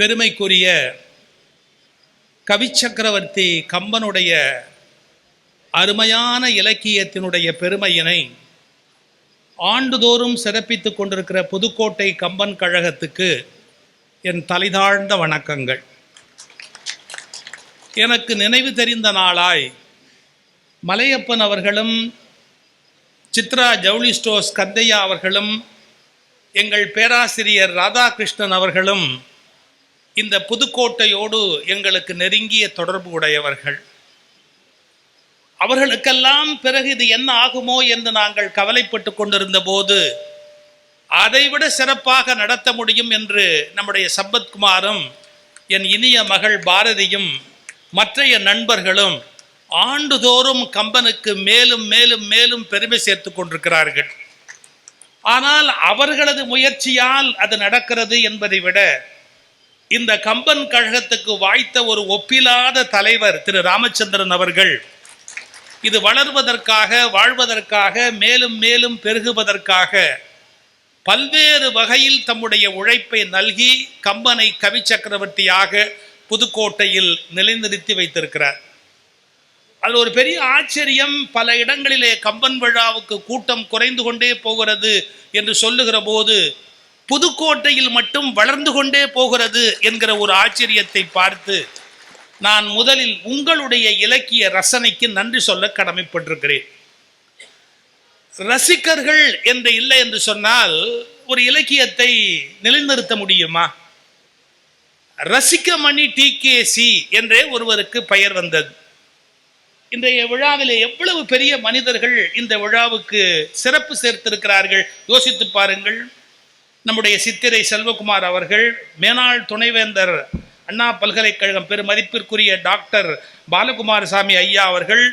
பெருமைக்குரிய கவிச்சக்கரவர்த்தி கம்பனுடைய அருமையான இலக்கியத்தினுடைய பெருமையினை ஆண்டுதோறும் சிறப்பித்துக் கொண்டிருக்கிற புதுக்கோட்டை கம்பன் கழகத்துக்கு என் தலைதாழ்ந்த வணக்கங்கள். எனக்கு நினைவு தெரிந்த நாளாய் மலையப்பன் அவர்களும் சித்ரா ஜவுளி ஸ்டோஸ் கந்தையா அவர்களும் எங்கள் பேராசிரியர் ராதாகிருஷ்ணன் அவர்களும் இந்த புதுக்கோட்டையோடு எங்களுக்கு நெருங்கிய தொடர்பு உடையவர்கள். அவர்களுக்கெல்லாம் பிறகு இது என்ன ஆகுமோ என்று நாங்கள் கவலைப்பட்டு கொண்டிருந்த போது அதைவிட சிறப்பாக நடத்த முடியும் என்று நம்முடைய சம்பத்குமாரும் என் இனிய மகள் பாரதியும் மற்றைய நண்பர்களும் ஆண்டுதோறும் கம்பனுக்கு மேலும் மேலும் மேலும் பெருமை சேர்த்து கொண்டிருக்கிறார்கள். ஆனால் அவர்களது முயற்சியால் அது நடக்கிறது என்பதை விட இந்த கம்பன் கழகத்துக்கு வாய்த்த ஒரு ஒப்பிலாத தலைவர் திரு ராமச்சந்திரன் அவர்கள். இது வளர்வதற்காக வாழ்வதற்காக மேலும் மேலும் பெருகுவதற்காக பல்வேறு வகையில் தம்முடைய உழைப்பை நல்கி கம்பனை கவி சக்கரவர்த்தியாக புதுக்கோட்டையில் நிலைநிறுத்தி வைத்திருக்கிறார். அது ஒரு பெரிய ஆச்சரியம் பல இடங்களிலே கம்பன் விழாவுக்கு கூட்டம் குறைந்து கொண்டே போகிறது என்று சொல்லுகிற போது புதுக்கோட்டையில் மட்டும் வளர்ந்து கொண்டே போகிறது என்கிற ஒரு ஆச்சரியத்தை பார்த்து நான் முதலில் உங்களுடைய இலக்கிய ரசனைக்கு நன்றி சொல்ல கடமைப்பட்டிருக்கிறேன். ரசிகர்கள் என்று இல்லை என்று சொன்னால் ஒரு இலக்கியத்தை நிலைநிறுத்த முடியுமா? ரசிகமணி டி கே சி என்றே ஒருவருக்கு பெயர் வந்தது. இன்றைய விழாவிலே எவ்வளவு பெரிய மனிதர்கள் இந்த விழாவுக்கு சிறப்பு சேர்த்திருக்கிறார்கள்? யோசித்து பாருங்கள். நம்முடைய சித்திரை செல்வகுமார் அவர்கள் மேனாள் துணைவேந்தர் அண்ணா பல்கலைக்கழகம் பெருமதிப்பிற்குரிய டாக்டர் பாலகுமாரசாமி ஐயா அவர்கள்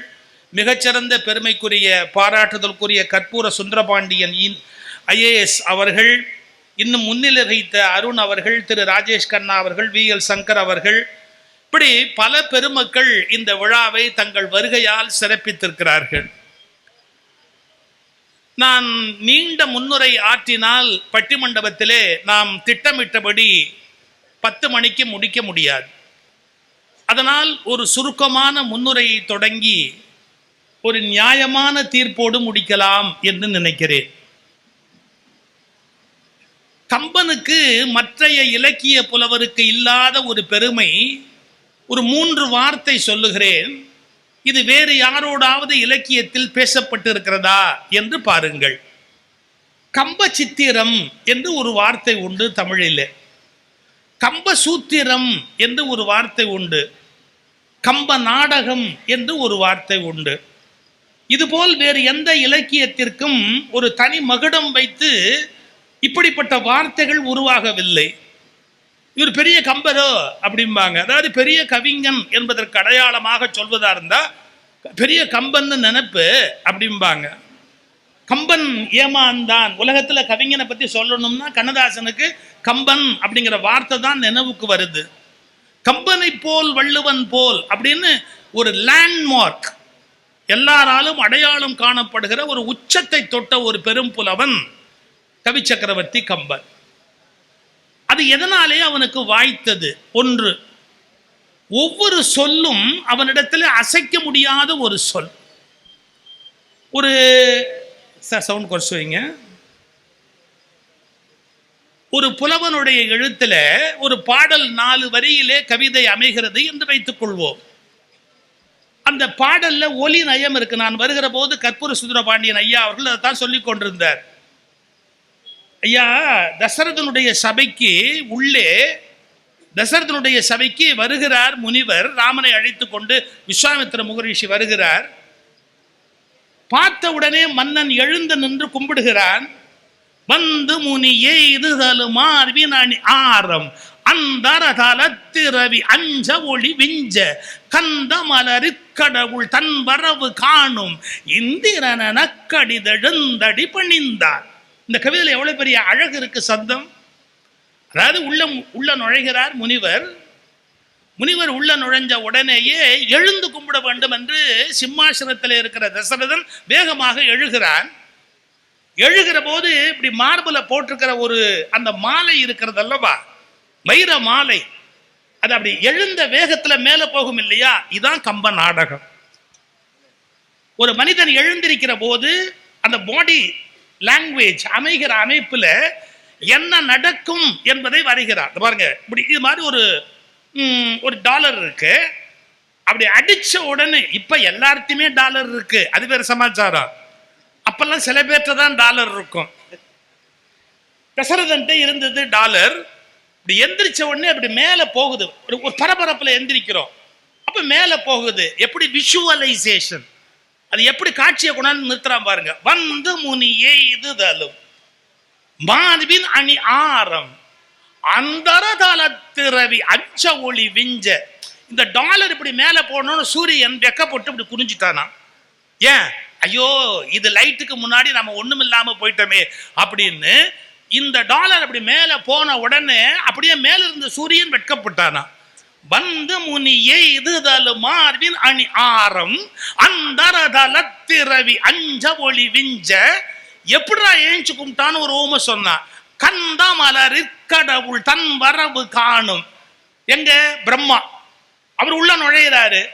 மிகச்சிறந்த பெருமைக்குரிய பாராட்டுதலுக்குரிய கற்பூர சுந்தரபாண்டியன் ஐஏஎஸ் அவர்கள் இன்னும் முன்னிலை வைத்த அருண் அவர்கள் திரு ராஜேஷ் கண்ணா அவர்கள் வி எல் சங்கர் அவர்கள் இப்படி பல பெருமக்கள் இந்த விழாவை தங்கள் வருகையால் சிறப்பித்திருக்கிறார்கள். நான் நீண்ட முன்னுரை ஆற்றினால் பட்டிமண்டபத்திலே நாம் திட்டமிட்டபடி பத்து மணிக்கு முடிக்க முடியாது. அதனால் ஒரு சுருக்கமான முன்னுரையை தொடங்கி ஒரு நியாயமான தீர்ப்போடு முடிக்கலாம் என்று நினைக்கிறேன். கம்பனுக்கு மற்றைய இலக்கிய புலவருக்கு இல்லாத ஒரு பெருமை ஒரு மூன்று வார்த்தை சொல்லுகிறேன். இது வேறு யாரோடாவது இலக்கியத்தில் பேசப்பட்டு இருக்கிறதா என்று பாருங்கள். கம்ப சித்திரம் என்று ஒரு வார்த்தை உண்டு தமிழில். கம்ப சூத்திரம் என்று ஒரு வார்த்தை உண்டு. கம்ப நாடகம் என்று ஒரு வார்த்தை உண்டு. இதுபோல் வேறு எந்த இலக்கியத்திற்கும் ஒரு தனி மகுடம் வைத்து இப்படிப்பட்ட வார்த்தைகள் உருவாகவில்லை. இவர் பெரிய கம்பரோ அப்படிம்பாங்க. அதாவது பெரிய கவிஞன் என்பதற்கு அடையாளமாக சொல்வதா இருந்தா பெரிய கம்பன்னு நினைப்பு அப்படிம்பாங்க. கம்பன் ஏமாந்தான். உலகத்துல கவிஞனை பத்தி சொல்லணும்னா கண்ணதாசனுக்கு கம்பன் அப்படிங்கிற வார்த்தை தான் நினைவுக்கு வருது. கம்பனை போல் வள்ளுவன் போல் அப்படின்னு ஒரு லேண்ட்மார்க் எல்லாராலும் அடையாளம் காணப்படுகிற ஒரு உச்சத்தை தொட்ட ஒரு பெரும் புலவன் கவி சக்கரவர்த்தி கம்பன். அது எதனாலே அவனுக்கு வாய்த்தது? ஒன்று ஒவ்வொரு சொல்லும் அவனிடத்தில் அசைக்க முடியாத ஒரு சொல். ஒரு சார் சவுண்ட் குறைச்சு வைங்க. ஒரு புலவனுடைய எழுத்துல ஒரு பாடல் நாலு வரியிலே கவிதை அமைகிறது என்று வைத்துக் கொள்வோம். அந்த பாடல்ல ஒலி நயம் இருக்கு. நான் வருகிற போது கற்பூர சுந்தரபாண்டியன் ஐயா அவர்கள் அதை தான் சொல்லிக் கொண்டிருந்தார். ஐயா தசரதனுடைய சபைக்கு உள்ளே தசரதனுடைய சபைக்கு வருகிறார் முனிவர் ராமனை அழைத்து கொண்டு விஸ்வாமித்திர முகரிஷி வருகிறார். பார்த்த உடனே மன்னன் எழுந்து நின்று கும்பிடுகிறான். வந்து முனி எய்துதலுமார் வினாணி ஆரம் அந்தர தலத்திரவி அஞ்ச ஒளி விஞ்ச கந்த கடவுள் தன் வரவு காணும் இந்திரன நக்கடிதெழுந்தடி பணிந்தார். இந்த கவிதையில் எவ்வளவு பெரிய அழகு இருக்கு சந்தம். அதாவது உள்ள உள்ள நுழைகிறார் முனிவர். முனிவர் உள்ள நுழைஞ்ச உடனேயே எழுந்து கும்பிட வேண்டும் என்று சிம்மாசனத்தில் இருக்கிற தசரதன் வேகமாக எழுகிறான். எழுகிற போது இப்படி மார்பில் போட்டிருக்கிற ஒரு அந்த மாலை இருக்கிறது அல்லவா? வைர மாலை. அது அப்படி எழுந்த வேகத்தில் மேலே போகும் இல்லையா? இதான் கம்ப நாடகம். ஒரு மனிதன் எழுந்திருக்கிற போது அந்த பாடி லாங்குவேஜ் அமைகிற அமைப்பில் என்ன நடக்கும் என்பதை வரைகிறார். பாருங்க. இப்படி இது மாதிரி ஒரு ஒரு டாலர் இருக்கு. அப்படி அடிச்ச உடனே இப்ப எல்லார்த்தையுமே டாலர் இருக்கு. அது பேர் சமாச்சாரம். அப்பெல்லாம் சில பேர்கிட்ட தான் டாலர் இருக்கும். பெசரதன்ட்டு இருந்தது டாலர் இப்படி எந்திரிச்ச உடனே அப்படி மேலே போகுது. ஒரு பரபரப்பில் எந்திரிக்கிறோம். அப்போ மேலே போகுது. எப்படி? விஷுவலைசேஷன் அது எப்படி காட்சியை கொண்டாந்து நிறுத்துறான் பாருங்க. வந்து முனியே தலும் மாதுவின் அணி ஆரம் அந்தரதலத்திரவி அச்ச ஒளி விஞ்ச. இந்த டாலர் இப்படி மேலே போனோன்னு சூரியன் வெக்கப்பட்டு இப்படி குறிஞ்சிட்டானா ஏன்? ஐயோ இது லைட்டுக்கு முன்னாடி நம்ம ஒன்றும் இல்லாமல் போயிட்டோமே. அப்படின்னு இந்த டாலர் அப்படி மேலே போன உடனே அப்படியே மேலே இருந்த சூரியன் வெட்கப்பட்டானா? வந்து முனி இதுதலு மார்பின் அணி ஆரம் அந்தரதலத்திரவி அஞ்ச ஒளி விஞ்ச. எப்படிடா ஏஞ்சு கும்பிட்டான்னு ஒரு ஓம சொன்னான் கந்த மலரிற்கடவுள் தன் வரவு காணும். எங்க? பிரம்மா. அவர் உள்ள நுழையிறாரு.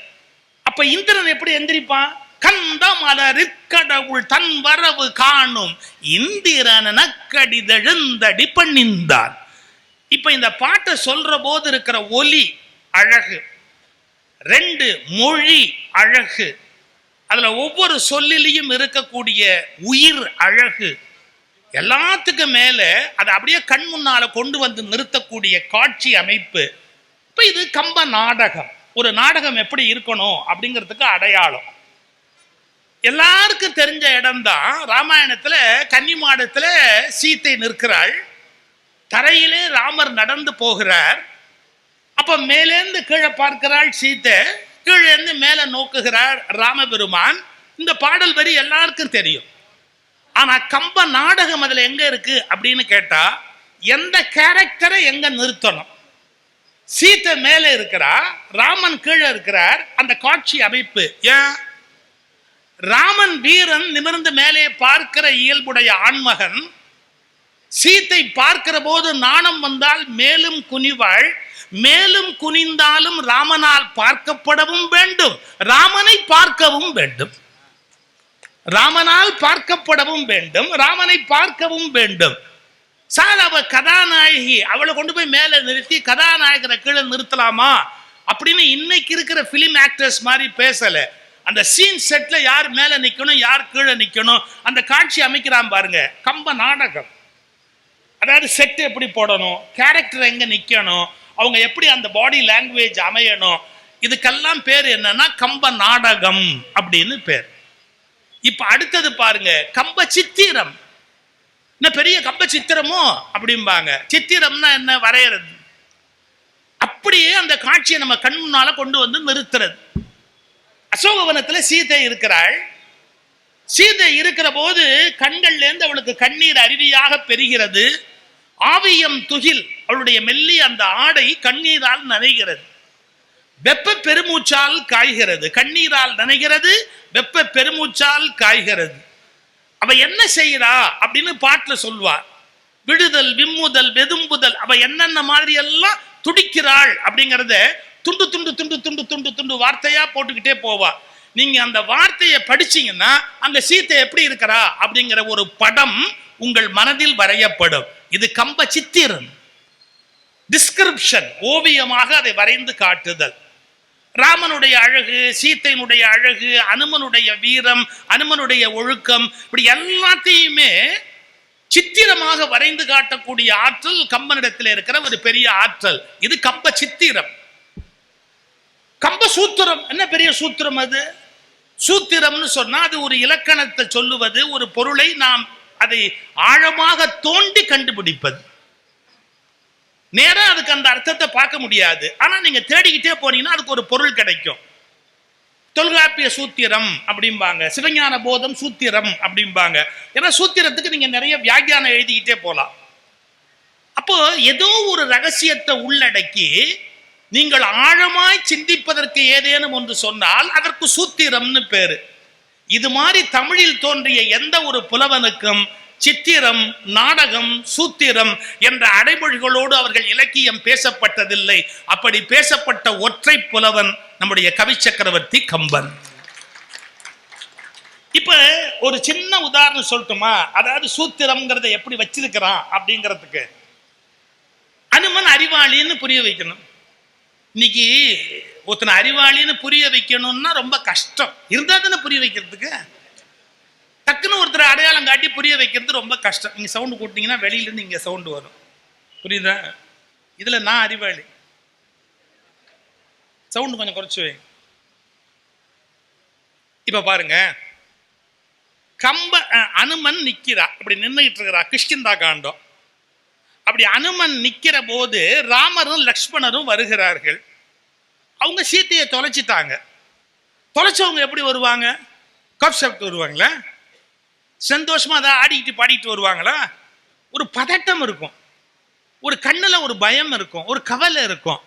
அப்ப இந்திரன் எப்படி எந்திரிப்பான்? கந்த மலரிற்கடவுள் தன் வரவு காணும். இந்திரன் நக்கடிதெழுந்தடி பண்ணிந்தான். இப்ப இந்த பாட்டை சொல்ற போது இருக்கிற ஒலி அழகு. ரெண்டு மொழி அழகு. அதுல ஒவ்வொரு சொல்லிலையும் இருக்கக்கூடிய உயிர் அழகு. எல்லாத்துக்கும் மேல அதை அப்படியே கண் முன்னால கொண்டு வந்து நிறுத்தக்கூடிய காட்சி அமைப்பு. இப்ப இது கம்ப நாடகம். ஒரு நாடகம் எப்படி இருக்கணும் அப்படிங்கிறதுக்கு அடையாளம். எல்லாருக்கும் தெரிஞ்ச இடம்தான் ராமாயணத்துல கன்னிமாடத்துல சீத்தை நிற்கிறாள். தரையிலே ராமர் நடந்து போகிறார். அப்ப மேலேந்து கீழே பார்க்கிறாள் சீத்தை கீழே இருந்து மேல நோக்குகிறார் ராமபெருமான். இந்த பாடல் வரி எல்லாருக்கும் தெரியும். ஆனா கம்ப நாடகம் அதுல எங்க இருக்கு அப்படின்னு கேட்டா எந்த கேரக்டரை எங்க நிறுத்தணும்? சீத்தை மேலே இருக்கிறா ராமன் கீழே இருக்கிறார் அந்த காட்சி அமைப்பு ஏன்? ராமன் வீரன் நிமிர்ந்து மேலே பார்க்கிற இயல்புடைய ஆண்மகன் சீத்தை பார்க்கிற போது நாணம் வந்தால் மேலும் குனிவாள் மேலும் குனிந்தாலும் ராமனால் பார்க்கப்படவும் வேண்டும். ராமனை பார்க்கவும் வேண்டும். ராமனால் பார்க்கப்படவும் வேண்டும். ராமனை பார்க்கவும் வேண்டும். சார் அவ கதாநாயகி. அவளை கொண்டு போய் மேல நிறுத்தி கதாநாயகரை கீழே நிறுத்தலாமா? அப்படின்னு இன்னைக்கு இருக்கிற பிலிம் ஆக்டர்ஸ் மாதிரி பேசல. அந்த சீன் செட்ல யார் மேல நிக்கணும் யார் கீழே நிக்கணும் அந்த காட்சி அமைக்கிறான் பாருங்க. கம்ப நாடகம். அதாவது செட் எப்படி போடணும்? கேரக்டர் எங்க நிக்கணும்? அவங்க எப்படி அந்த பாடி லாங்குவேஜ் அமையணும்? இதுக்கெல்லாம் பேர் என்னன்னா கம்ப நாடகம் அப்படின்னு பேர். இப்ப அடுத்தது பாருங்க கம்ப சித்திரம். என்ன பெரிய கம்ப சித்திரமோ? அப்படிம்பாங்க. சித்திரம்னா என்ன? வரைகிறது அப்படியே அந்த காட்சியை நம்ம கண் முன்னால கொண்டு வந்து நிறுத்துறது. அசோகவனத்துல சீதை இருக்கிறாள். சீதை இருக்கிற போது கண்கள்ல இருந்து அவளுக்கு கண்ணீர் அருவியாக பெறுகிறது ஆவியம் துகில். அவளுடைய மெல்லி அந்த ஆடை கண்ணீரால் நனைகிறது. வெப்ப பெருமூச்சால் காய்கிறது. கண்ணீரால் நனைகிறது வெப்ப பெருமூச்சால் காய்கிறது. அவ என்ன செய்யறா அப்படின்னு பாட்டுல சொல்வா விடுதல் விம்முதல் வெதும்புதல் அவ என்னென்ன மாதிரி எல்லாம் துடிக்கிறாள் அப்படிங்கறத துண்டு துண்டு துண்டு துண்டு துண்டு துண்டு வார்த்தையா போட்டுக்கிட்டே போவா. நீங்க அந்த வார்த்தையை படிச்சீங்கன்னா அங்க சீத்தை எப்படி இருக்கிறா அப்படிங்கிற ஒரு படம் உங்கள் மனதில் வரையப்படும். இது கம்ப சித்திரம். டிஸ்கிரிப்ஷன் ஓவியமாக அதை வரைந்து காட்டுதல். ராமனுடைய அழகு சீத்தையினுடைய அழகு அனுமனுடைய வீரம் அனுமனுடைய ஒழுக்கம் இப்படி எல்லாத்தையுமே சித்திரமாக வரைந்து காட்டக்கூடிய ஆற்றல் கம்பனிடத்தில் இருக்கிற ஒரு பெரிய ஆற்றல். இது கம்ப சித்திரம். கம்ப சூத்திரம் என்ன பெரிய சூத்திரம் அது? சூத்திரம்னு சொன்னா அது ஒரு இலக்கணத்தை சொல்லுவது ஒரு பொருளை நாம் அதை ஆழமாக தோண்டி கண்டுபிடிப்பது. நேரா அதுக்கு அந்த அர்த்தத்தை பார்க்க முடியாது. ஆனா நீங்க தேடிக்கிட்டே போனீங்கன்னா அதுக்கு ஒரு பொருள் கிடைக்கும். தொல்காப்பிய சூத்திரம் அப்படிம்பாங்க. சிவஞான போதம் சூத்திரம் அப்படிம்பாங்க. ஏன்னா சூத்திரத்துக்கு நீங்க நிறைய வியாக்கியானம் எழுதிக்கிட்டே போகலாம் அப்போ ஏதோ ஒரு ரகசியத்தை உள்ளடக்கி நீங்கள் ஆழமாய் சிந்திப்பதற்கு ஏதேனும் ஒன்று சொன்னால் அதற்கு சூத்திரம்னு பேரு. இது மாதிரி தமிழில் தோன்றிய எந்த ஒரு புலவனுக்கும் சித்திரம் நாடகம் சூத்திரம் என்ற அடைமொழிகளோடு அவர்கள் இலக்கியம் பேசப்பட்டதில்லை. அப்படி பேசப்பட்ட ஒற்றை புலவன் நம்முடைய கவி சக்கரவர்த்தி கம்பன். இப்ப ஒரு சின்ன உதாரணம் சொல்லட்டுமா? அதாவது சூத்திரம்ங்கிறத எப்படி வச்சிருக்கிறான் அப்படிங்கிறதுக்கு. அனுமன் அறிவாளின்னு புரிய வைக்கணும். இன்னைக்கு ஒருத்தனை அறிவாளின்னு புரிய வைக்கணும்னா ரொம்ப கஷ்டம். இருந்தா தானே புரிய வைக்கிறதுக்கு? டக்குன்னு ஒருத்தர் அடையாளம் காட்டி புரிய வைக்கிறது ரொம்ப கஷ்டம். நீங்கள் சவுண்டு கூட்டிங்கன்னா வெளியிலேருந்து இங்கே சவுண்டு வரும். புரியுதா? இதுல நான் அறிவாளி. சவுண்டு கொஞ்சம் குறைச்சி வை. இப்போ பாருங்க. கம்ப அஹ், அனுமன் நிற்கிறா இப்படி நின்றுகிட்டு இருக்கிறா. கிருஷ்ணந்தா காண்டம். அப்படி அனுமன் நிற்கிற போது ராமரும் லக்ஷ்மணரும் வருகிறார்கள். அவங்க சீத்தையை தொலைச்சிட்டாங்க. தொலைச்சவங்க எப்படி வருவாங்க? கப் சாப்பிட்டு வருவாங்களா? சந்தோஷமாக அதை ஆடிக்கிட்டு பாடிக்கிட்டு வருவாங்களா? ஒரு பதட்டம் இருக்கும். ஒரு கண்ணில் ஒரு பயம் இருக்கும். ஒரு கவலை இருக்கும்.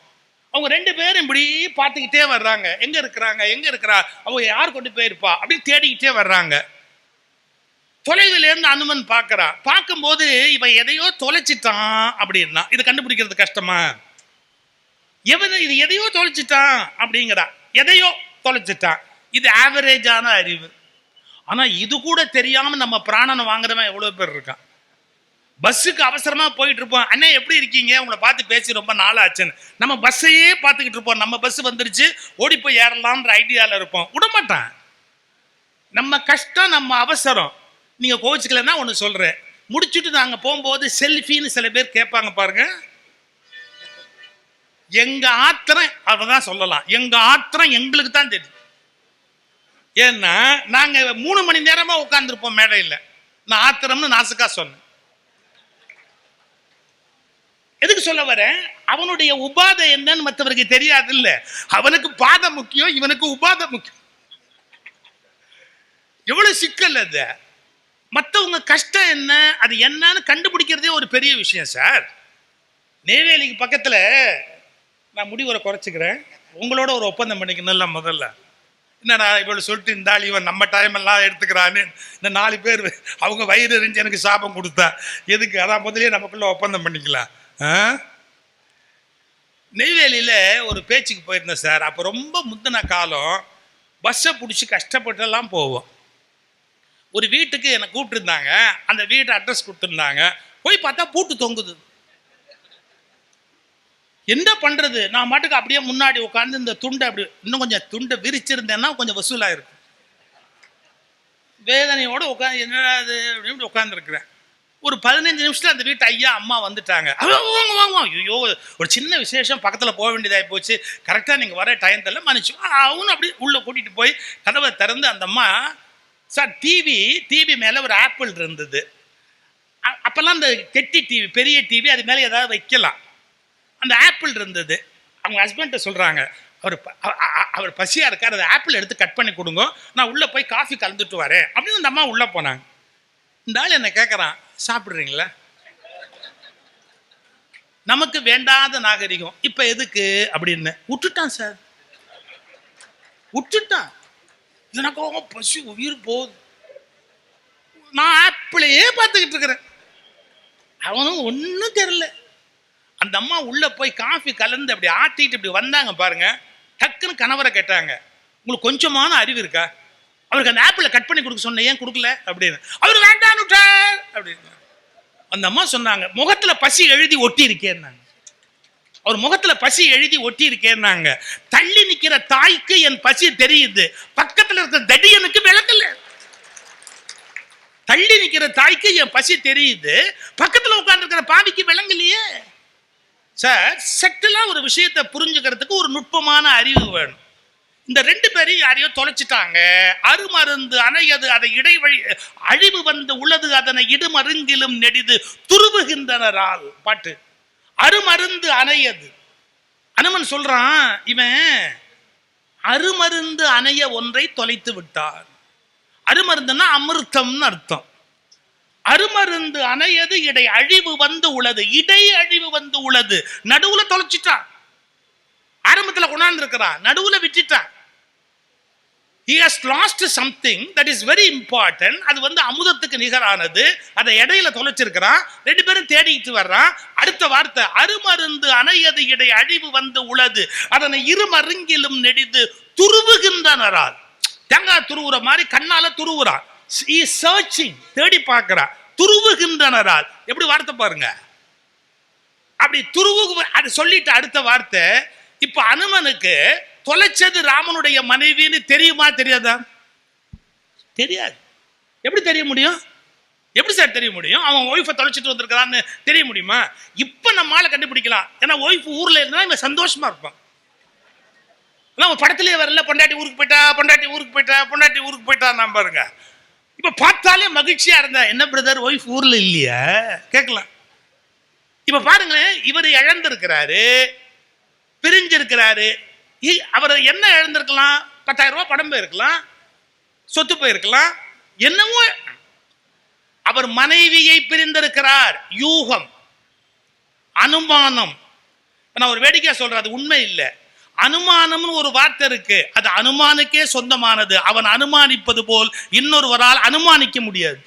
அவங்க ரெண்டு பேரும் இப்படி பார்த்துக்கிட்டே வர்றாங்க. எங்கே இருக்கிறாங்க? எங்கே இருக்கிறா? அவங்க யார் கொண்டு போயிருப்பா? அப்படின்னு தேடிக்கிட்டே வர்றாங்க. தொலைவில் இருந்து அனுமன் பார்க்கறான் பார்க்கும்போது இவன் எதையோ தொலைச்சிட்டான் அப்படின்னா இது கண்டுபிடிக்கிறது கஷ்டமா? எவன் இது எதையோ தொலைச்சிட்டான் அப்படிங்கிறா. எதையோ தொலைச்சிட்டான். இது ஆவரேஜான அறிவு. ஆனால் இது கூட தெரியாம நம்ம பிராணனை வாங்குறவன் எவ்வளோ பேர் இருக்கான். பஸ்ஸுக்கு அவசரமாக போயிட்டு இருப்போம் அண்ணே எப்படி இருக்கீங்க? உங்களை பார்த்து பேசி ரொம்ப நாள் ஆச்சுன்னு நம்ம பஸ்ஸையே பார்த்துக்கிட்டு இருப்போம். நம்ம பஸ் வந்துருச்சு ஓடி போய் ஏறலாம்ன்ற ஐடியாவில் இருப்போம். விடமாட்டான். நம்ம கஷ்டம் நம்ம அவசரம். நீங்க கோவிச்சுக்கலன்னா ஒன்று சொல்றேன். முடிச்சுட்டு நாங்கள் போகும்போது செல்ஃபின்னு சில பேர் கேட்பாங்க பாருங்க. எங்க ஆத்திரம் அவதான் சொல்லலாம். எங்க ஆத்திரம் எங்களுக்கு தான் தெரியும். ஏன்னா நாங்கள் மூணு மணி நேரமா உட்காந்துருப்போம் மேடையில். நான் ஆத்திரம்னு நாசுக்கா சொன்னேன். எதுக்கு சொல்ல வரேன்? அவனுடைய உபாதை என்னன்னு மற்றவருக்கு தெரியாது இல்ல அவனுக்கு பாதம் முக்கியம் இவனுக்கு உபாதை முக்கியம். எவ்வளவு சிக்கல் அது? மற்றவங்க கஷ்டம் என்ன அது என்னன்னு கண்டுபிடிக்கிறதே ஒரு பெரிய விஷயம் சார். நெய்வேலிக்கு பக்கத்தில் நான் முடிவுரை குறைச்சிக்கிறேன். உங்களோட ஒரு ஒப்பந்தம் பண்ணிக்கணும்ல முதல்ல. என்னடா இவ்வளோ சொல்லிட்டு இந்த ஆள் இவன் நம்ம டைம் எல்லாம் எடுத்துக்கிறான்னு இந்த நாலு பேர் அவங்க வயிறு எரிஞ்சு எனக்கு சாபம் கொடுத்தா எதுக்கு? அதான் முதலே நமக்குள்ள ஒப்பந்தம் பண்ணிக்கலாம். ஆ? ஒரு பேச்சுக்கு போயிருந்தேன் சார். அப்போ ரொம்ப முந்தின காலம் பஸ்ஸை பிடிச்சி கஷ்டப்பட்டெல்லாம் போவோம். ஒரு வீட்டுக்கு என்னை கூப்பிட்டுருந்தாங்க. அந்த வீட்டு அட்ரஸ் கொடுத்துருந்தாங்க. போய் பார்த்தா பூட்டு தொங்குது. என்ன பண்ணுறது நான் மாட்டுக்கு அப்படியே முன்னாடி உட்காந்து இந்த துண்டை அப்படி இன்னும் கொஞ்சம் துண்டை விரிச்சிருந்தேன்னா கொஞ்சம் வசூலாயிருக்கும் வேதனையோடு உட்காந்து என்னடா அப்படின்னு உட்காந்துருக்குறேன் ஒரு பதினஞ்சு நிமிஷத்தில் அந்த வீட்டு ஐயா அம்மா வந்துட்டாங்க. வாங்க வாங்க ஐயோ ஒரு சின்ன விசேஷம் பக்கத்தில் போக வேண்டியதாகி போச்சு. கரெக்டாக நீங்கள் வர டைம் தெரியல மன்னிச்சு. அவனு அப்படி உள்ளே கூட்டிகிட்டு போய் கதவை திறந்து அந்த அம்மா சார் டிவி டிவி மேலே ஒரு ஆப்பிள் இருந்தது. அப்போல்லாம் அந்த கெட்டி டிவி பெரிய டிவி அது மேலே ஏதாவது வைக்கலாம். அந்த ஆப்பிள் இருந்தது. அவங்க ஹஸ்பண்ட்டை சொல்கிறாங்க அவர் அவர் பசியாக இருக்கார் அந்த ஆப்பிள் எடுத்து கட் பண்ணி கொடுங்க. நான் உள்ளே போய் காஃபி கலந்துட்டு வரேன். அப்படின்னு அந்த அம்மா உள்ளே போனாங்க. இந்த ஆள் என்னை கேட்குறான் சாப்பிட்றீங்களா? நமக்கு வேண்டாத நாகரிகம் இப்போ எதுக்கு? அப்படின்னு. விட்டுட்டான் சார். விட்டுட்டான். எனக்கு பசி உயிர் போகுது. நான் ஆப்பிளையே பார்த்துக்கிட்டு இருக்கிறேன். அவனும் ஒன்றும் தெரியல. அந்த அம்மா உள்ளே போய் காஃபி கலந்து அப்படி ஆட்டிட்டு இப்படி வந்தாங்க பாருங்க. டக்குன்னு கணவரை கேட்டாங்க. உங்களுக்கு கொஞ்சமான அறிவு இருக்கா? அவருக்கு அந்த ஆப்பிளை கட் பண்ணி கொடுக்க சொன்ன ஏன் கொடுக்கல? அப்படின்னு. அவர் வேண்டான்னு விட்டார் அப்படின்னு. அந்த அம்மா சொன்னாங்க. முகத்தில் பசி எழுதி ஒட்டி இருக்கேன்னாங்க அவர் முகத்துல பசி எழுதி ஒட்டி இருக்கேன்னாங்க தள்ளி நிக்கிற தாய்க்கு என் பசி தெரியுது. பக்கத்துல இருக்கிற தடியனுக்கு விளக்கல. தள்ளி நிக்கிற தாய்க்கு என் பசி தெரியுது. பக்கத்துல உட்காந்துருக்கிற பாவிக்கு விளங்கலையே. சார் செட்டிலா ஒரு விஷயத்தை புரிஞ்சுக்கிறதுக்கு ஒரு நுட்பமான அறிவு வேணும். இந்த ரெண்டு பேரையும் யாரையோ தொலைச்சிட்டாங்க. அருமருந்து அணையது அதை இடைவழி அழிவு வந்து உள்ளது அதனை இடுமருங்கிலும் நெடிது துருவுகின்றனரால். பாட்டு. அருமருந்து அணையது. அனுமன் சொல்றான் இவன் அருமருந்து அணைய ஒன்றை தொலைத்து விட்டான். அருமருந்துன்னா அமிர்தம்னு அர்த்தம். அருமருந்து அணையது இடை அழிவு வந்து உளது இடை அழிவு வந்து உளது. நடுவுல தொலைச்சிட்டான். ஆரம்பத்துல கொண்டாந்து இருக்கிறான் நடுவுல விட்டுட்டான். He has lost something that is very important. அது வந்து அமுதத்துக்கு நிகரானது. அதை இடையில தொலைச்சிருக்கிறான். ரெண்டு பேரும் தேடிட்டு வர்றான். அடுத்த வார்த்தை அருமருந்து அணையது இடை அழிவு வந்து உளது. அதனை இருமருங்கிலும் நெடிது துருவுகின்றனரால் தேங்காய் துருவுற மாதிரி கண்ணால துருவுறான். சர்ச்சிங் தேடி பார்க்கிறான். துருவுகின்றனரால் எப்படி வார்த்தை பாருங்க. அப்படி துருவு அது சொல்லிட்டு அடுத்த வார்த்தை இப்ப அனுமனுக்கு தொலைச்சது ராமனுடைய மனைவின்னு தெரியுமா தெரியாதா? தெரியாது. எப்படி தெரிய முடியும்? எப்படி சார் தெரிய முடியும்? அவன் ஒய்ஃபை தொலைச்சிட்டு வந்திருக்கிறான்னு தெரிய முடியுமா? இப்போ நம்மளால கண்டுபிடிக்கலாம். ஏன்னா ஒய்ஃப் ஊர்ல இருந்தால் இவன் சந்தோஷமா இருப்பான். ஆனா அவன் படத்திலேயே வரல பொண்டாட்டி ஊருக்கு போயிட்டா பொண்டாட்டி ஊருக்கு போயிட்டா பொண்டாட்டி ஊருக்கு போயிட்டா நான் பாருங்க. இப்போ பார்த்தாலே மகிழ்ச்சியா இருந்தா என்ன பிரதர் ஒய்ஃப் ஊர்ல இல்லையா? கேட்கலாம். இப்போ பாருங்களேன் இவர் இழந்திருக்கிறாரு பிரிஞ்சிருக்கிறாரு. அவர் என்ன எழுந்திருக்கலாம்? பத்தாயிரம் ரூபாய் படம் போயிருக்கலாம். சொத்து போயிருக்கலாம். என்னமோ அவர் மனைவியை பிரிந்திருக்கிறார். யூகம். அனுமானம். நான் ஒரு வேடிக்கையா சொல்றேன் அது உண்மை இல்லை. அனுமானம்னு ஒரு வார்த்தை இருக்கு. அது அனுமானுக்கே சொந்தமானது. அவன் அனுமானிப்பது போல் இன்னொருவரால் அனுமானிக்க முடியாது.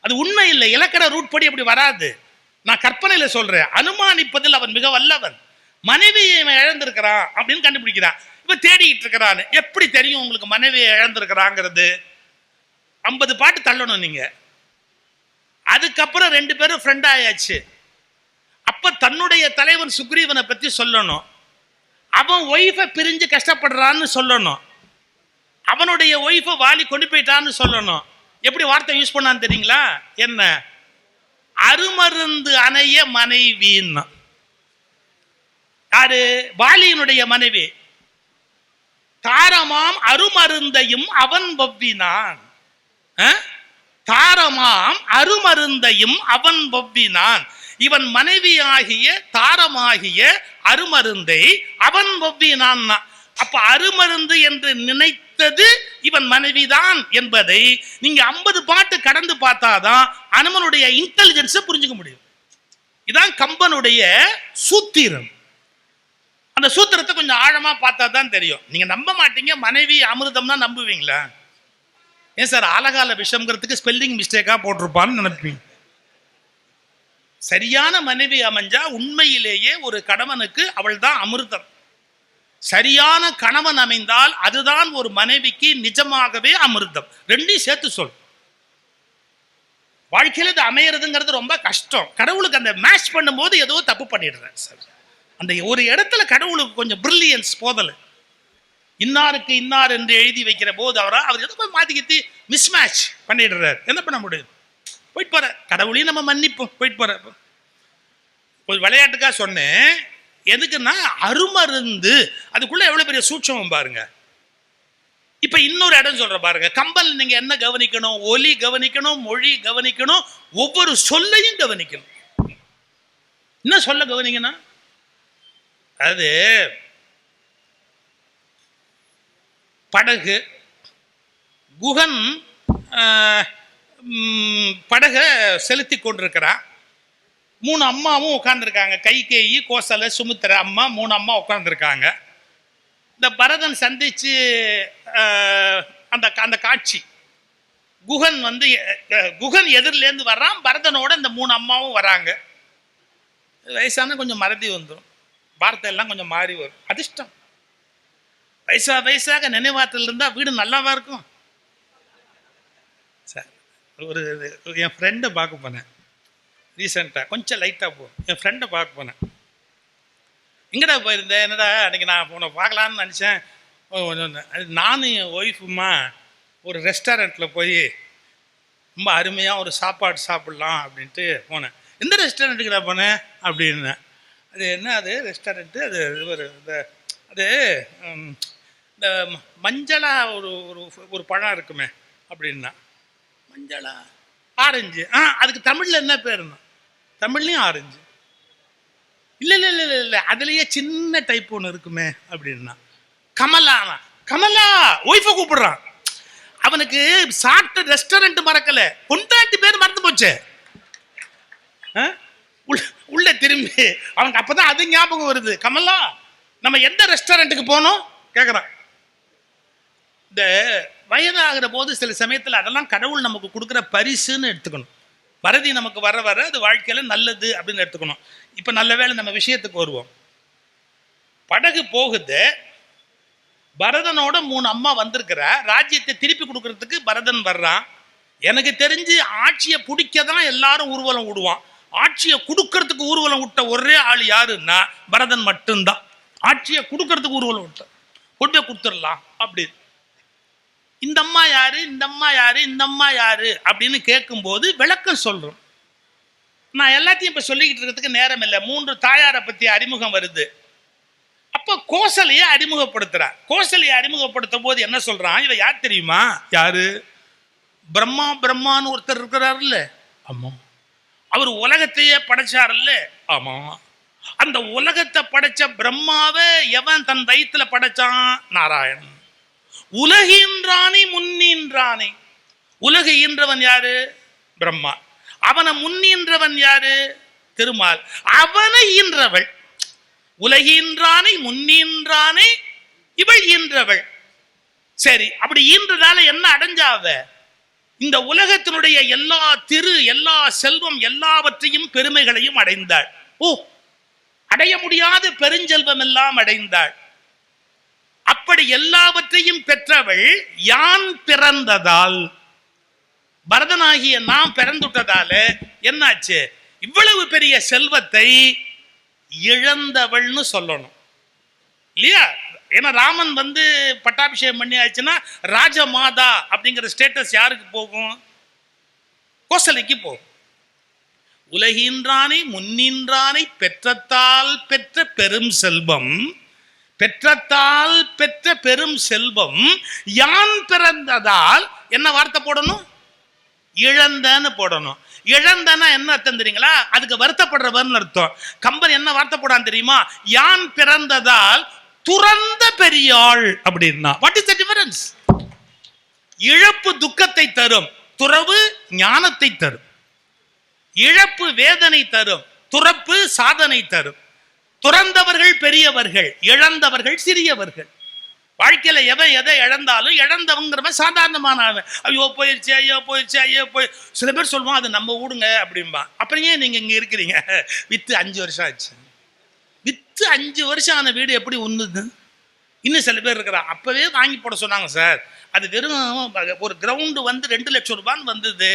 அது உண்மை இல்லை. இலக்கண ரூட் படி அப்படி வராது. நான் கற்பனையில சொல்றேன். அனுமானிப்பதில் அவன் மிக வல்லவன். மனைவியை இவன் இழந்திருக்கிறான் அப்படின்னு கண்டுபிடிக்கிறான். இப்ப தேடிட்டு இருக்கிறான். எப்படி தெரியும் உங்களுக்கு மனைவியை இழந்திருக்கிறாங்கிறது? ஐம்பது பாட்டு தள்ளணும் நீங்க. அதுக்கப்புறம் ரெண்டு பேரும் ஃப்ரெண்ட் ஆயாச்சு. அப்ப தன்னுடைய தலைவன் சுக்ரீவனை பத்தி சொல்லணும். அவன் ஒய்ஃபை பிரிஞ்சு கஷ்டப்படுறான்னு சொல்லணும். அவனுடைய ஒய்ஃபை வாலி கொண்டு போயிட்டான்னு சொல்லணும். எப்படி வார்த்தை யூஸ் பண்ணான்னு தெரியுங்களா? என்ன? அருமருந்து அணைய மனைவின்னு. யாரு வாலியினுடைய மனைவி. தாரமாம் அருமருந்தையும் அவன் வவ்வினான். தாரமாம் அருமருந்தையும் அவன் வவ்வினான். இவன் மனைவியாகிய தாரமாகிய அருமருந்தை அவன் வவ்வினான். அப்ப அருமருந்து என்று நினைத்தது இவன் மனைவிதான் என்பதை நீங்க ஐம்பது பாட்டு கடந்து பார்த்தாதான் அனுமனுடைய இன்டெலிஜென்ஸை புரிஞ்சுக்க முடியும். இதான் கம்பனுடைய சூத்திரம். அந்த சூத்திரத்தை கொஞ்சம் ஆழமா பார்த்தா தான் தெரியும். நீங்க நம்ப மாட்டீங்க மனைவி அமிர்தம்னா நம்புவீங்களா? ஏன் சார் ஆலகால விஷம்ங்கிறதுக்கு ஸ்பெல்லிங் மிஸ்டேக்கா போட்டிருப்பான்னு நினைப்பீங்க. சரியான மனைவி அமைஞ்சா உண்மையிலேயே ஒரு கணவனுக்கு அவள் தான் அமிர்தம். சரியான கணவன் அமைந்தால் அதுதான் ஒரு மனைவிக்கு நிஜமாகவே அமிர்தம். ரெண்டையும் சேர்த்து சொல் வாழ்க்கையில இது அமையறதுங்கிறது ரொம்ப கஷ்டம். கடவுளுக்கு அந்த மேட்ச் பண்ணும்போது ஏதோ தப்பு பண்ணிடுறேன் சார். அந்த ஒரு இடத்துல கடவுளுக்கு கொஞ்சம் பிரில்லியன்ஸ் போதலை. இன்னாருக்கு இன்னார் என்று எழுதி வைக்கிற போது அவரா அவர் எதை போய் மாத்திக்கிட்டு மிஸ்மேட்ச் பண்ணிடுறாரு. என்ன பண்ண முடியும்? போயிட்டு போற. கடவுளையும் நம்ம மன்னிப்போம். போயிட்டு போற. ஒரு விளையாட்டுக்காக சொன்னேன். எதுக்குன்னா அருமருந்து. அதுக்குள்ள எவ்வளோ பெரிய சூட்சமம் பாருங்க. இப்ப இன்னொரு இடம் சொல்ற பாருங்க. கம்பல் நீங்க என்ன கவனிக்கணும்? ஒலி கவனிக்கணும் மொழி கவனிக்கணும் ஒவ்வொரு சொல்லையும் கவனிக்கணும். என்ன சொல்ல கவனிக்கணும்? அது படகு குகன் படகை செலுத்தி கொண்டிருக்கிறான் மூணு அம்மாவும் உட்காந்துருக்காங்க கைகேயி கோசலை சுமித்திர அம்மா மூணு அம்மா உட்காந்துருக்காங்க இந்த பரதன் சந்திச்சு அந்த அந்த காட்சி. குகன் வந்து குகன் எதிரிலேருந்து வர்றான். பரதனோட இந்த மூணு அம்மாவும் வராங்க. வயசான கொஞ்சம் மறதி வந்துடும் வார்த்தை எல்லாம் கொஞ்சம் மாறி வரும். அதிர்ஷ்டம். வயசா வயசாக நினைவாற்றல் இருந்தால் வீடு நல்லாவா இருக்கும்? சார் ஒரு என் ஃப்ரெண்டை பார்க்க போனேன். ரீசெண்டாக கொஞ்சம் லைட்டாக போ. என் ஃப்ரெண்டை பார்க்க போனேன். எங்கடா போயிருந்தேன் என்னடா அன்றைக்கி நான் உன்னை பார்க்கலான்னு நினச்சேன். நானும் என் ஒய்ஃபுமா ஒரு ரெஸ்டாரண்ட்டில் போய் ரொம்ப அருமையாக ஒரு சாப்பாடு சாப்பிட்லாம் அப்படின்ட்டு போனேன். எந்த ரெஸ்டாரண்ட்டுக்கு நான் போனேன் அப்படின்னேன். அது என்ன அது ரெஸ்டாரண்ட்டு அது ஒரு இந்த அது இந்த மஞ்சளா ஒரு ஒரு ஒரு பழம் இருக்குமே அப்படின்னா. மஞ்சளா? ஆரஞ்சு. ஆ அதுக்கு தமிழில் என்ன பேருன்னா தமிழ்லையும் ஆரஞ்சு. இல்லை இல்லை இல்லை இல்லை இல்லை அதுலேயே சின்ன டைப் ஒன்று இருக்குமே அப்படின்னா. கமலானா கமலா! ஒய்ஃபை கூப்பிடுறான். அவனுக்கு சாப்பிட்ட ரெஸ்டாரண்ட் மறக்கல. பொண்டாட்டி பேர் மறந்து போச்சு. ஆ? உள்ள திரும்பி. அவனுக்கு அப்பதான் அது ஞாபகம் வருது. கமலா நம்ம எந்த ரெஸ்டாரண்ட்டுக்கு போனோம்? கேட்குறான் இந்த வயதாகிற போது சில சமயத்தில் அதெல்லாம் கடவுள் நமக்கு கொடுக்குற பரிசுன்னு எடுத்துக்கணும். வரதி நமக்கு வர வர அது வாழ்க்கையில் நல்லது அப்படின்னு எடுத்துக்கணும். இப்போ நல்ல வேளை நம்ம விஷயத்துக்கு வருவோம். படகு போகுது. பரதனோட மூணு அம்மா வந்திருக்கிற. ராஜ்யத்தை திருப்பி கொடுக்கறதுக்கு பரதன் வர்றான். எனக்கு தெரிஞ்சு ஆட்சியை பிடிக்க தான் எல்லாரும் ஊர்வலம் விடுவான் ஆட்சியை கொடுக்கறதுக்கு ஊர்வலம் விட்ட ஒரே ஆள் யாருன்னா பரதன் மட்டும்தான். ஆட்சியை கொடுக்கறதுக்கு ஊர்வலம் விட்ட. கொண்டு போய் கொடுத்துடலாம் அப்படி. இந்த அம்மா யாரு? இந்த அம்மா யாரு? இந்த அம்மா யாரு? அப்படின்னு கேட்கும்போது விளக்கம் சொல்றோம். நான் எல்லாத்தையும் இப்ப சொல்லிக்கிட்டு இருக்கிறதுக்கு நேரம் இல்லை. மூன்று தாயாரை பத்தி அறிமுகம் வருது. அப்ப கோசலையை அறிமுகப்படுத்துறா. கோசலையை அறிமுகப்படுத்தும் போது என்ன சொல்றான்? இவ யார் தெரியுமா? யாரு? பிரம்மா பிரம்மான்னு ஒருத்தர் இருக்கிறாருல்ல. ஆமா. அவர் உலகத்தையே படைச்சாருல்ல? ஆமா. அந்த உலகத்தை படைச்ச பிரம்மாவை எவன் தன் வயித்துல படைச்சான்? நாராயணன். உலகின்றானே முன்னின்றானே உலக ஈன்றவன் யாரு? பிரம்மா. அவனை முன்னின்றவன் யாரு? திருமால். அவனை ஈன்றவள். உலகின்றானை முன்னின்றானே இவள் ஈன்றவள். சரி அப்படி ஈன்றதால என்ன அடைஞ்சாவ? இந்த உலகத்தினுடைய எல்லா திரு எல்லா செல்வம் எல்லாவற்றையும் பெருமைகளையும் அடைந்தாள். ஓ அடைய முடியாத பெருஞ்செல்வம் எல்லாம் அடைந்தாள். அப்படி எல்லாவற்றையும் பெற்றவள் யான் பிறந்ததால்? பரதனாகிய நாம் பிறந்துட்டதால என்னாச்சு? இவ்வளவு பெரிய செல்வத்தை இழந்தவள்னு சொல்லணும். இல்லையா? ஏன்னா ராமன் வந்து பட்டாபிஷேகம் பண்ணி ஆச்சுன்னா ராஜமாதா அப்படிங்கிற ஸ்டேட்டஸ் யாருக்கு போகும்? கோசலைக்கு போகும். உலகின்றானை முன்னின்றானை பெற்றத்தால் பெற்ற பெரும் செல்வம் பெற்றத்தால் பெற்ற பெரும் செல்வம் யான் பிறந்ததால் என்ன வார்த்தை போடணும்? இழந்தன்னு போடணும். இழந்தனா என்ன அர்த்தம் தெரியுங்களா? அதுக்கு வருத்தப்படுறவர்னு அர்த்தம். கம்பன் என்ன வார்த்தை போடான்னு தெரியுமா? யான் பிறந்ததால் துறந்த பெரியாள் அப்படின்னா. வாட் இஸ் த டிஃபரன்ஸ் இழப்பு துக்கத்தை தரும் துறவு ஞானத்தை தரும். இழப்பு வேதனை தரும் துறப்பு சாதனை தரும். துறந்தவர்கள் பெரியவர்கள் இழந்தவர்கள் சிறியவர்கள். வாழ்க்கையில எவன் எதை இழந்தாலும் இழந்தவங்கிறவன் சாதாரணமான ஐயோ போயிடுச்சு ஐயோ போயிடுச்சு ஐயோ போய். சில பேர் சொல்லுவான் அது நம்ம ஊடுங்க அப்படிம்பா. அப்புறம் ஏன் நீங்க இங்க இருக்கிறீங்க? வித்து அஞ்சு வருஷம் ஆச்சு. வித்து அஞ்சு வருஷம் ஆன வீடு எப்படி உண்ணுது? இன்னும் சில பேர் இருக்கிறான் அப்போவே வாங்கி போட சொன்னாங்க சார். அது வெறும் ஒரு கிரவுண்டு வந்து ரெண்டு லட்சம் ரூபான்னு வந்தது.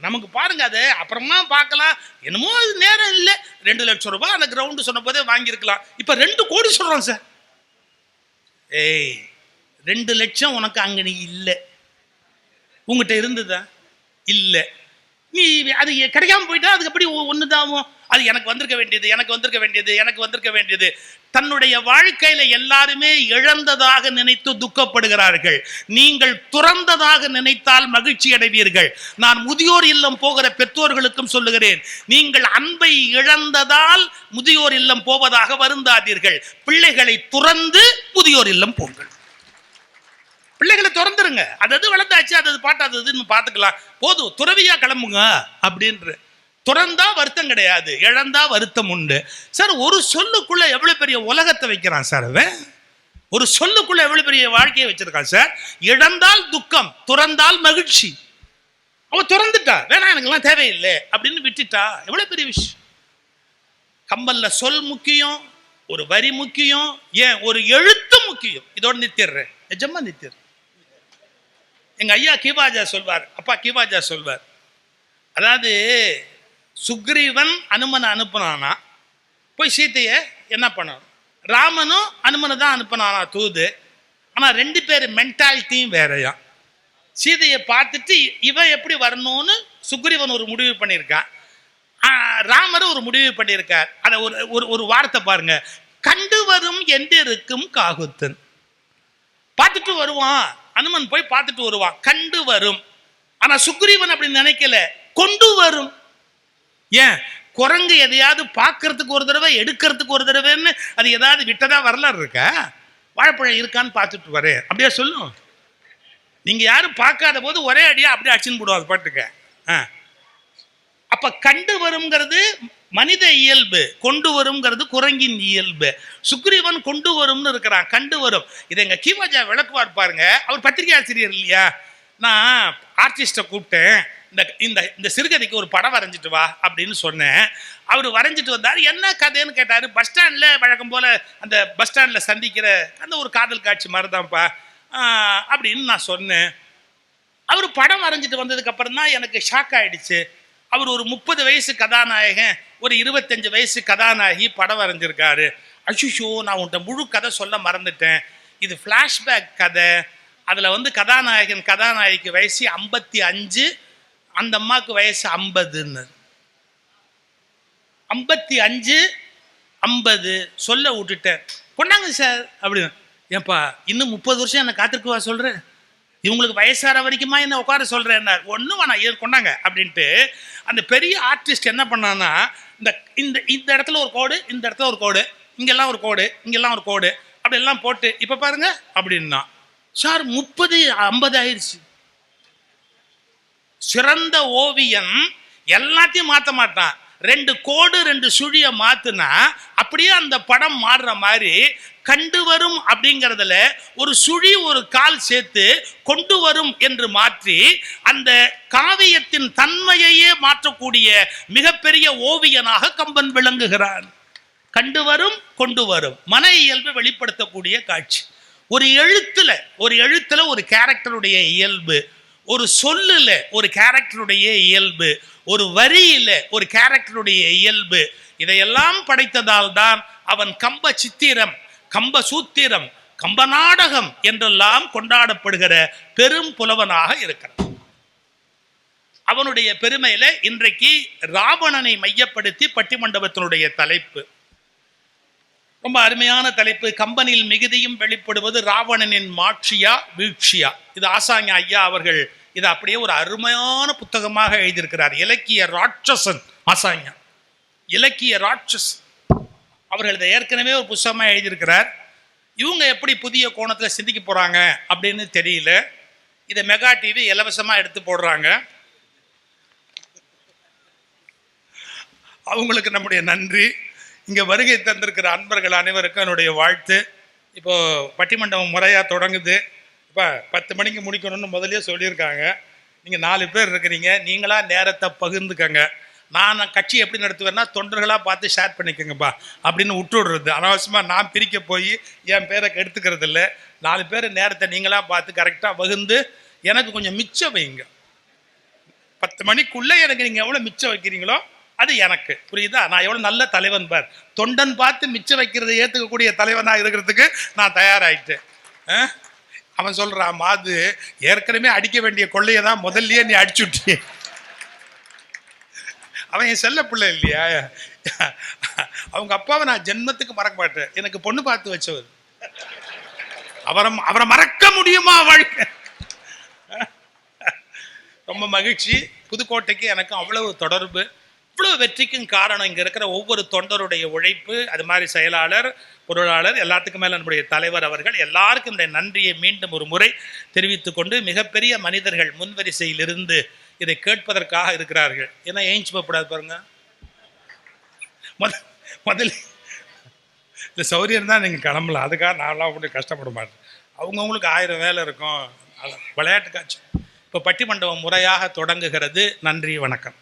நமக்கு பாருங்க அது. அப்புறமா பார்க்கலாம். என்னமோ அது நேரம் இல்லை. ரெண்டு லட்சம் ரூபாய் அந்த கிரவுண்டு சொன்ன போதே வாங்கியிருக்கலாம். இப்போ ரெண்டு கோடி சொல்கிறோம் சார். ஏய் ரெண்டு லட்சம் உனக்கு அங்கே நீ இல்லை. உங்ககிட்ட இருந்ததா? இல்லை. நீ அது கிடைக்காம போயிட்டா அதுக்கு எப்படி தான் அது எனக்கு வந்திருக்க வேண்டியது எனக்கு வந்திருக்க வேண்டியது எனக்கு வந்திருக்க வேண்டியது. தன்னுடைய வாழ்க்கையில எல்லாருமே இழந்ததாக நினைத்து துக்கப்படுகிறார்கள். நீங்கள் துறந்ததாக நினைத்தால் மகிழ்ச்சி அடைவீர்கள். நான் முதியோர் இல்லம் போகிற பெற்றோர்களுக்கும் சொல்லுகிறேன் நீங்கள் அன்பை இழந்ததால் முதியோர் இல்லம் போவதாக வருந்தாதீர்கள். பிள்ளைகளை துறந்து முதியோர் இல்லம் போங்கள். பிள்ளைகளை திறந்துருங்க. அது அது வளர்ந்தாச்சு அது அது பாட்டு அது இதுன்னு பார்த்துக்கலாம். போதும் துறவியா கிளம்புங்க அப்படின்ற. துறந்தா வருத்தம் கிடையாது இழந்தா வருத்தம் உண்டு. சார் ஒரு சொல்லுக்குள்ள எவ்வளவு பெரிய உலகத்தை வைக்கிறான் சார் அவன்? ஒரு சொல்லுக்குள்ள எவ்வளவு பெரிய வாழ்க்கையை வச்சிருக்கான் சார்? இழந்தால் துக்கம் துறந்தால் மகிழ்ச்சி. அவன் துறந்துட்டா வேணாம் எனக்குலாம் தேவையில்லை அப்படின்னு விட்டுட்டா எவ்வளவு பெரிய விஷயம். கம்பல்ல சொல் முக்கியம் ஒரு வரி முக்கியம் ஏன்? ஒரு எழுத்து முக்கியம். இதோட நிறுத்திடுறேன். நிஜமா நிறுத்திடுறேன். எங்கள் ஐயா கிவாஜா சொல்வார். அப்பா கிவாஜா சொல்வார். அதாவது சுக்ரீவன் அனுமனை அனுப்புனானா? போய் சீத்தையை என்ன பண்ணணும்? ராமனும் அனுமனை தான் அனுப்பினானா தூது? ஆனால் ரெண்டு பேர் மென்டாலிட்டியும் வேறையா சீதையை பார்த்துட்டு இவன் எப்படி வரணும்னு சுக்ரீவன் ஒரு முடிவு பண்ணியிருக்கான். ராமர் ஒரு முடிவு பண்ணியிருக்கார். அதை ஒரு ஒரு ஒரு வார்த்தை பாருங்க. கண்டு வரும் என்றிருக்கும் காகுத்தன். பார்த்துட்டு வருவான். அனுமன் போய் பார்த்துட்டு வருவான் கண்டு வரும். ஆனா சுக்ரீவன் அப்படி நினைக்கல. கொண்டு வரும். ஏன்? குரங்கு எதையாவது பார்க்கறதுக்கு ஒரு தடவை எடுக்கிறதுக்கு ஒரு தடவைன்னு அது ஏதாவது விட்டதா வரலாறு இருக்கா? வாழைப்பழம் இருக்கான்னு பார்த்துட்டு வரேன். அப்படியே சொல்லும் நீங்க யாரும் பார்க்காத போது ஒரே அடியா அப்படியே அடிச்சுன்னு போடுவோம் அது பாட்டுக்க. ஆ. அப்ப கண்டு வருங்கிறது மனித இயல்பு கொண்டு வருங்கிறது குரங்கின் இயல்பு. சுக்ரீவன் கொண்டு வரும்னு இருக்கிறான் கண்டு வரும். இதை எங்க கீமாஜா விளக்குவார் பாருங்க. அவர் பத்திரிகை ஆசிரியர் இல்லையா? நான் ஆர்டிஸ்டை கூப்பிட்டேன். இந்த இந்த இந்த சிறுகதைக்கு ஒரு படம் வரைஞ்சிட்டு வா அப்படின்னு சொன்னேன். அவர் வரைஞ்சிட்டு வந்தார். என்ன கதைன்னு கேட்டார். பஸ் ஸ்டாண்டில் வழக்கம் போல் அந்த பஸ் ஸ்டாண்டில் சந்திக்கிற அந்த ஒரு காதல் காட்சி மாதிரி தான்ப்பா அப்படின்னு நான் சொன்னேன். அவர் படம் வரைஞ்சிட்டு வந்ததுக்கப்புறம் தான் எனக்கு ஷாக் ஆகிடுச்சு அவர் ஒரு முப்பது வயசு கதாநாயகன் ஒரு இருபத்தஞ்சு வயசு கதாநாயகி படம் வரைஞ்சிருக்காரு. அஷுஷோ நான் உன்கிட்ட முழு கதை சொல்ல மறந்துட்டேன். இது ஃப்ளாஷ்பேக் கதை. அதில் வந்து கதாநாயகன் கதாநாயகிக்கு வயசு ஐம்பத்தி அஞ்சு அந்த அம்மாவுக்கு வயசு ஐம்பதுன்னு. ஐம்பத்தி அஞ்சு ஐம்பது சொல்ல விட்டுட்டேன். கொண்டாங்க சார் அப்படின்னு. ஏன்பா இன்னும் முப்பது வருஷம் என்னை காத்திருக்குவா சொல்கிறேன் இவங்களுக்கு வயசார வரைக்குமா என்ன உட்கார சொல்கிறேன்னார் ஒன்றும் வேணாம் ஏன் கொண்டாங்க அப்படின்ட்டு அந்த பெரிய ஆர்டிஸ்ட் என்ன பண்ணான்னா இந்த இந்த இந்த இடத்துல ஒரு கோடு இந்த இடத்துல ஒரு கோடு இங்கெல்லாம் ஒரு கோடு இங்கெல்லாம் ஒரு கோடு அப்படி எல்லாம் போட்டு இப்போ பாருங்க அப்படின்னா சார் முப்பது ஐம்பது ஆயிடுச்சு சிறந்த ஓவியன் எல்லாத்தையும் மாற்ற மாட்டான். ரெண்டு கோடு ரெண்டு சுழிய மாத்துனா அப்படியே அந்த படம் மாறுற மாதிரி கண்டு வரும் அப்படிங்கிறதுல ஒரு சுழி ஒரு கால் சேர்த்து கொண்டு வரும் என்று மாற்றி அந்த காவியத்தின் தன்மையையே மாற்றக்கூடிய மிகப்பெரிய ஓவியனாக கம்பன் விளங்குகிறான் கண்டு வரும் கொண்டு வரும். மன இயல்பை வெளிப்படுத்தக்கூடிய காட்சி. ஒரு எழுத்துல ஒரு எழுத்துல ஒரு கேரக்டருடைய இயல்பு. ஒரு சொல்லுல ஒரு கேரக்டருடைய இயல்பு. ஒரு வரியில ஒரு கேரக்டருடைய இயல்பு இதையெல்லாம் படைத்ததால் தான் அவன் கம்ப சித்திரம் கம்ப சூத்திரம் கம்ப நாடகம் என்றெல்லாம் கொண்டாடப்படுகிற பெரும் புலவனாக இருக்கிறான். அவனுடைய பெருமையில இன்றைக்கு ராவணனை மையப்படுத்தி பட்டிமண்டபத்தினுடைய தலைப்பு. ரொம்ப அருமையான தலைப்பு. கம்பனில் மிகுதியும் வெளிப்படுவது ராவணனின் மாட்சியா வீழ்ச்சியா? இது ஆசாங்க ஐயா அவர்கள் இது அப்படியே ஒரு அருமையான புத்தகமாக எழுதியிருக்கிறார். இலக்கிய ராட்சசன் ஆசாங்க இலக்கிய ராட்சஸ் அவர்கள் இதை ஏற்கனவே ஒரு புத்தகமாக எழுதியிருக்கிறார். இவங்க எப்படி புதிய கோணத்தில் சிந்திக்க போகிறாங்க அப்படின்னு தெரியல. இதை மெகா டிவி இலவசமாக எடுத்து போடுறாங்க. அவங்களுக்கு நம்முடைய நன்றி. இங்கே வருகை தந்திருக்கிற அன்பர்கள் அனைவருக்கும் என்னுடைய வாழ்த்து. இப்போது பட்டிமண்டபம் முறையாக தொடங்குது. இப்போ பத்து மணிக்கு முடிக்கணும்னு முதலே சொல்லியிருக்காங்க. நீங்கள் நாலு பேர் இருக்கிறீங்க நீங்களாக நேரத்தை பகிர்ந்துக்கங்க. நான் கட்சி எப்படி நடத்துவேன்னா தொண்டர்களாக பார்த்து ஷேர் பண்ணிக்கோங்கப்பா அப்படின்னு விட்டுடுறது. அனாவசியமாக நான் பிரிக்க போய் என் பேரை எடுத்துக்கிறது இல்லை. நாலு பேர் நேரத்தை நீங்களாக பார்த்து கரெக்டாக வகுந்து எனக்கு கொஞ்சம் மிச்சம் வைங்க. பத்து மணிக்குள்ளே எனக்கு நீங்கள் எவ்வளோ மிச்சம் வைக்கிறீங்களோ அது எனக்கு. புரியுதா? நான் எவ்வளோ நல்ல தலைவன் பார். தொண்டன் பார்த்து மிச்சம் வைக்கிறதை ஏற்றுக்கக்கூடிய தலைவனாக இருக்கிறதுக்கு நான் தயாராகிட்டேன் ஆ? அவன் சொல்கிறான் மாது ஏற்கனவே அடிக்க வேண்டிய கொள்ளையை தான் முதல்லயே நீ அடிச்சுட்டிய. அவன் என் செல்ல பிள்ளை இல்லையா? அவங்க அப்பாவை நான் ஜென்மத்துக்கு மறக்க மாட்டேன். எனக்கு பொண்ணு பார்த்து வச்சவர். அவரை அவரை மறக்க முடியுமா வாழ்க்கை ரொம்ப மகிழ்ச்சி. புதுக்கோட்டைக்கு எனக்கு அவ்வளவு தொடர்பு. இவ்வளவு வெற்றிக்கும் காரணம் இங்கே இருக்கிற ஒவ்வொரு தொண்டருடைய உழைப்பு அது மாதிரி செயலாளர் பொருளாளர் எல்லாத்துக்கும் மேலே நம்முடைய தலைவர் அவர்கள் எல்லாருக்கும் இந்த நன்றியை மீண்டும் ஒரு முறை தெரிவித்து கொண்டு மிகப்பெரிய மனிதர்கள் முன்வரிசையில் இருந்து இதை கேட்பதற்காக இருக்கிறார்கள். ஏன்னா ஏஞ்சி போகக்கூடாது பாருங்க? முத முதல்ல இந்த சௌரியம் தான் நீங்கள் கிளம்பலாம் அதுக்காக நான்லாம் அப்படி கஷ்டப்பட மாட்டேன். அவங்கவுங்களுக்கு ஆயிரம் வேலை இருக்கும். விளையாட்டு காட்சி இப்போ பட்டிமண்டபம் முறையாக தொடங்குகிறது. நன்றி வணக்கம்.